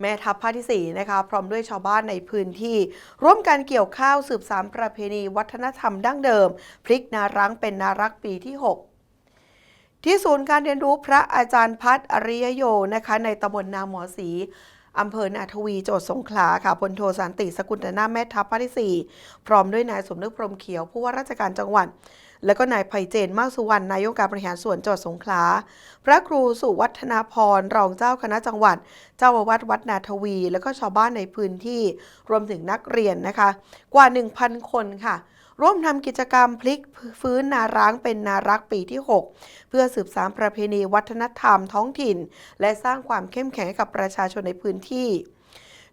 แม่ทัพภาคที่ 4 นะคะ พร้อมด้วยชาวบ้านในพื้นที่ ร่วมกันเกี่ยวข้าวสืบสานประเพณีวัฒนธรรมดั้งเดิม พลิกนารังเป็นนารักปีที่ 6ที่ศูนย์การเรียนรู้พระอาจารย์พัฒอริยโยนะคะ ในตำบลนาหมอศรีอำเภอนาทวีจังหวัดสงขลาค่ะพลโทสันติสกุลตนาแม่ทัพภาคที่ 4 พร้อมด้วยนายสมนึกพรมเขียวผู้ว่าราชการจังหวัด และก็นายไพเจนมากสุวรรณนายกการบริหารส่วนจังหวัดสงขลา พระครูสุวัฒนาพรรองเจ้าคณะจังหวัด เจ้าอาวาสวัดนาทวี แล้วก็ชาวบ้านในพื้นที่รวมถึงนักเรียนนะคะ กว่า 1,000 คนค่ะร่วมทำกิจกรรมพลิกฟื้นนาร้างเป็นนารักปีที่ 6 เพื่อสืบสานประเพณีวัฒนธรรมท้องถิ่น และสร้างความเข้มแข็งกับประชาชนในพื้นที่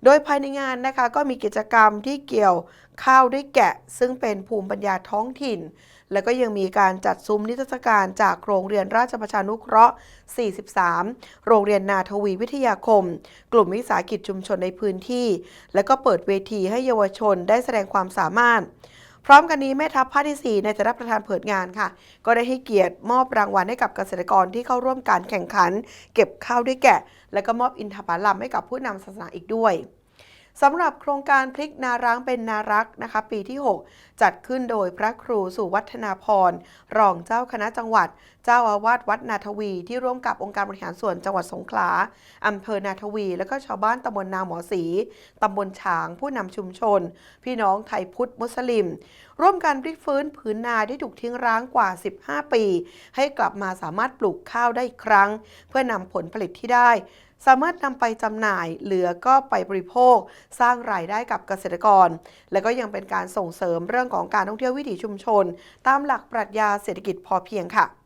โดยภายในงานนะคะก็มีกิจกรรมที่เกี่ยวข้าวด้วยแกะ ซึ่งเป็นภูมิปัญญาท้องถิ่น และก็ยังมีการจัดซุ้มนิทรรศการจากโรงเรียนราชประชานุเคราะห์ 43 โรงเรียนนาทวีวิทยาคม กลุ่มวิสาหกิจชุมชนในพื้นที่ และก็เปิดเวทีให้เยาวชนได้แสดงความสามารถ พร้อมกันนี้แม่ทัพภาคที่ 4 ในฐานะประธานเปิดงานค่ะ ก็ได้ให้เกียรติมอบรางวัลให้กับเกษตรกรที่เข้าร่วมการแข่งขัน เก็บข้าวด้วยแกะ และก็มอบอินทผลัมให้กับผู้นำศาสนาอีกด้วย สำหรับโครงการพลิกนาร้างเป็นนารักนะคะ ปีที่ 6 จัดขึ้นโดยพระครูสุวัฒนาพร รองเจ้าคณะจังหวัด เจ้าอาวาสวัดนาทวี ที่ร่วมกับองค์การบริหารส่วนจังหวัดสงขลาอำเภอนาทวี และก็ชาวบ้านตำบลนาหมอศรีตำบลฉางผู้นำชุมชน พี่น้องไทยพุทธมุสลิม ร่วมกันพลิกฟื้นผืนนาที่ถูกทิ้งร้างกว่า 15 ปี ให้กลับมาสามารถปลูกข้าวได้อีกครั้ง เพื่อนำผลผลิตที่ได้สามารถนำไปจำหน่ายเหลือก็ไปบริโภค สร้างรายได้กับเกษตรกร และก็ยังเป็นการส่งเสริมเรื่องของการท่องเที่ยววิถีชุมชน ตามหลักปรัชญาเศรษฐกิจพอเพียงค่ะ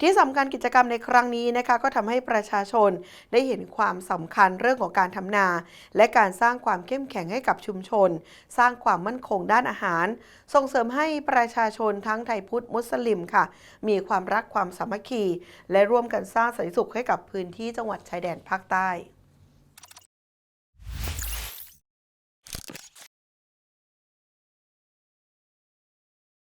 ที่สำคัญกิจกรรมในครั้งนี้นะคะก็ทำให้ประชาชนได้เห็นความสำคัญเรื่องของการทำนา และการสร้างความเข้มแข็งให้กับชุมชน สร้างความมั่นคงด้านอาหาร ส่งเสริมให้ประชาชนทั้งไทยพุทธมุสลิมค่ะ มีความรักความสามัคคี และร่วมกันสร้างสันติสุขให้กับพื้นที่จังหวัดชายแดนภาคใต้